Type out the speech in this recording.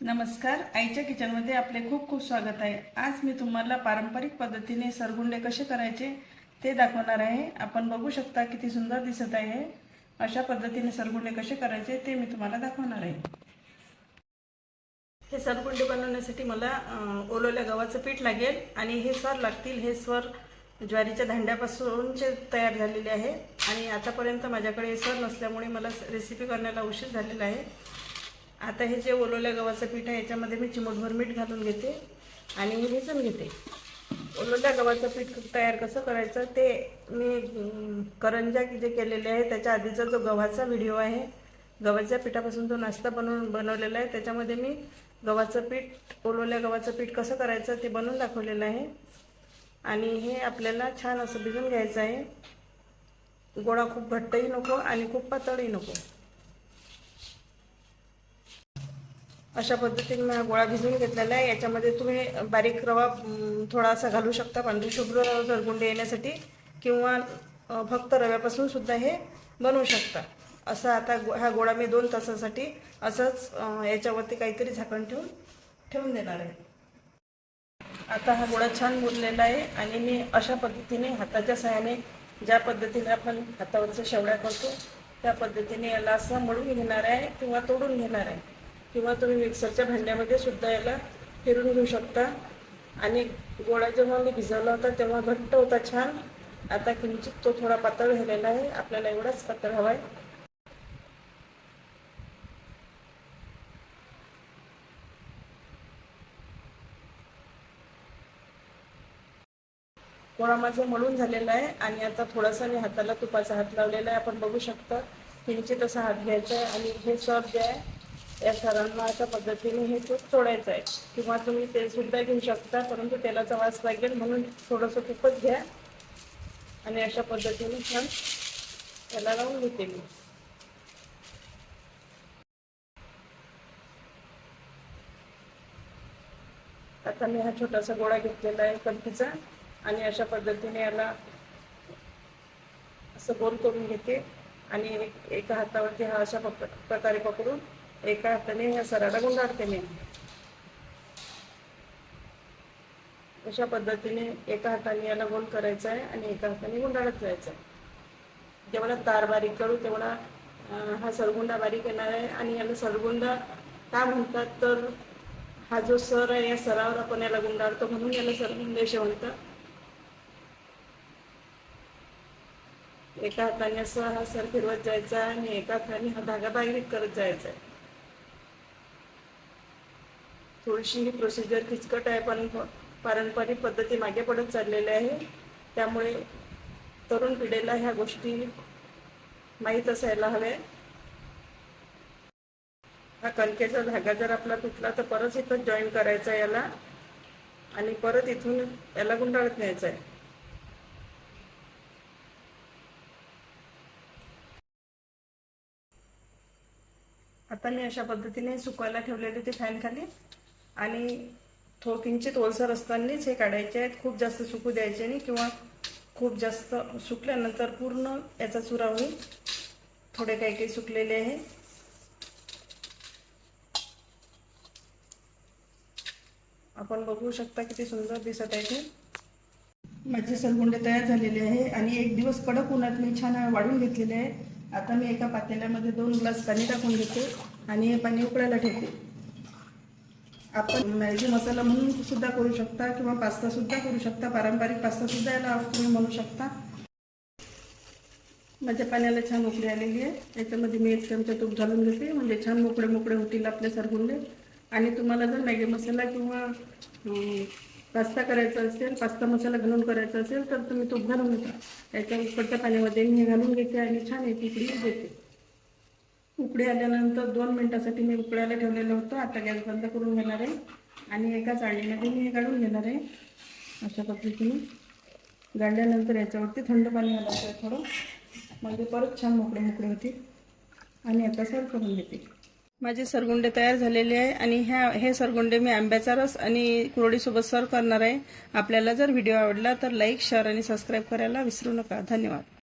नमस्कार. आईच्या किचनमध्ये आपले खूप खूप स्वागत आहे. आज मी तुम्हाला पारंपरिक पद्धतीने सरगुंडे कसे करायचे ते दाखवणार आहे. आपण बघू शकता किती सुंदर दिसत आहे. अशा पद्धतीने सरगुंडे कसे करायचे ते मी तुम्हाला दाखवणार आहे. हे सरगुंडे बनवण्यासाठी मला ओलवल्या ओलोल्या गव्हाचं पीठ लागेल आणि हे स्वर लागतील. हे स्वर ज्वारीच्या धांड्यापासूनचे तयार झालेले आहे. आणि आतापर्यंत माझ्याकडे हे स्वर नसल्यामुळे मला रेसिपी करण्याला उशीर झालेला आहे. आता हे जे ओलवल्या गव्हाचं पीठ आहे याच्यामध्ये मी चिमूटभर मीठ घालून घेते आणि हे भिजून घेते. ओलवल्या गव्हाचं पीठ तयार कसं करायचं ते मी करंजा जे केलेले आहे त्याच्या आधीचा जो गव्हाचा व्हिडिओ आहे गव्हाच्या पिठापासून जो नाश्ता बनवून बनवलेला आहे त्याच्यामध्ये मी गव्हाचं पीठ ओलवल्या गव्हाचं पीठ कसं करायचं ते बनवून दाखवलेलं आहे. आणि हे आपल्याला छान असं भिजून घ्यायचं आहे. गोळा खूप घट्टही नको आणि खूप पातळही नको. अशा पद्धतीने मी हा गोळा भिजवून घेतलेला आहे. याच्यामध्ये तुम्ही बारीक रवा थोडासा घालू शकता पांढरी शुभ्र सरगुंडे येण्यासाठी किंवा फक्त रव्यापासून सुद्धा हे बनवू शकता. असा आता गो- हा गोळा मी दोन तासासाठी असंच याच्यावरती काहीतरी झाकण ठेवून ठेवून देणार आहे. आता हा गोळा छान मुरलेला आहे आणि मी अशा पद्धतीने हाताच्या सहाय्याने ज्या पद्धतीने आपण हातावरच्या शेवड्या करतो त्या पद्धतीने याला असं मळून घेणार आहे किंवा तोडून घेणार आहे. किंवा तुम्ही मिक्सरच्या भांड्यामध्ये सुद्धा याला फिरून घेऊ शकता. आणि गोळा जेव्हा मी भिजवला होता तेव्हा घट्ट होता छान. आता किंचित तो थोडा पातळ झालेला आहे. आपल्याला एवढाच पातळ हवा आहे गोळा माझा मळून झालेला आहे आणि आता थोडासा मी हाताला तुपाचा हात लावलेला आहे. आपण बघू शकता किंचित असा हात घ्यायचा आहे आणि हे सर जे आहे या सरांना अशा पद्धतीने हे तूप सोडायचं आहे. किंवा तुम्ही तेल सुद्धा घेऊ शकता परंतु तेलाचा वास लागेल म्हणून थोडंसं तूपच घ्या. आणि अशा पद्धतीने छान त्याला लावून घेते मी. आता मी हा छोटासा गोळा घेतलेला आहे कणकीचा आणि अशा पद्धतीने याला असं गोल करून घेते. आणि एक एका हातावरती हा अशा प्रकारे पकडून एका हाताने या सराला गुंडाळते मी. अशा पद्धतीने एका हाताने याला गोल करायचा आहे आणि एका हाताने गुंडाळत जायचं आहे जेवढा तार बारीक करू तेवढा हा सरगुंडा बारीक येणार आहे आणि याला सरगुंडा का म्हणतात तर हा जो सर आहे या सरावर आपण याला गुंडाळतो म्हणून याला सरगुंडे असे म्हणतात. एका हाताने असं हा सर फिरवत जायचा आणि एका हाताने हा धागा बारीक करत जायचा आहे. थोडीशी ही प्रोसिजर किचकट आहे पण पारंपरिक पद्धती मागे पडत चाललेल्या आहे. त्यामुळे तरुण पिढीला ह्या गोष्टी माहीत असायला हव्या हा कणकेचा धागा जर आपला तुटला तर परत इथं जॉईन करायचा आहे याला आणि परत इथून याला गुंडाळत न्यायचा आहे. आता मी अशा पद्धतीने सुकवायला ठेवलेले ते फॅन खाली. आणि थो किंचित ओलसर असतानाच हे काढायचे आहेत. खूप जास्त सुकू द्यायचे नाही किंवा खूप जास्त सुकल्यानंतर पूर्ण याचा चुरा होईल थोडे काही काही सुकलेले आहे. आपण बघू शकता किती सुंदर दिसत आहे ते. माझे सरगुंडे तयार झालेले आहे आणि एक दिवस कडक उन्हात मी छान वाढून घेतलेले आहे. आता मी एका पातेल्यामध्ये दोन ग्लास पाणी टाकून घेते आणि हे पाणी उकळायला ठेवते. आपण मॅगी मसाला म्हणून सुद्धा करू शकता किंवा पास्ता सुद्धा करू शकता पारंपरिक पास्ता सुद्धा याला तुम्ही म्हणू शकता. माझ्या पाण्याला छान उकळी आलेली आहे. याच्यामध्ये मी एक चमचा तूप घालून घेते. म्हणजे छान मोकळे मोकळे होतील आपले सरगुंडे. आणि तुम्हाला जर मॅगी मसाला किंवा पास्ता करायचा असेल पास्ता मसाला घालून करायचा असेल तर तुम्ही तूप घालून घेता याच्या उकडच्या पाण्यामध्ये मी घालून घेते आणि छान एक उकडी देते. उकळी आल्यानंतर दोन मिनटासाठी मी उकडायला ठेवलेलं होतं. आता गॅस बंद करून घेणार आहे. आणि एका चाळणीमध्ये मी हे काढून घेणार आहे. अशा पद्धतीने. गाळल्यानंतर याच्यावरती थंड पाणी घालायचं आहे थोडं. म्हणजे परत छान मोकळे मोकळे होते आणि आता सर्व करून घेते. माझे सरगुंडे तयार झालेले आहे. आणि ह्या हे सरगुंडे मी आंब्याचा रस आणि कुरडीसोबत सर्व करणार आहे. आपल्याला जर व्हिडिओ आवडला तर लाईक शेअर आणि सबस्क्राईब करायला विसरू नका. धन्यवाद.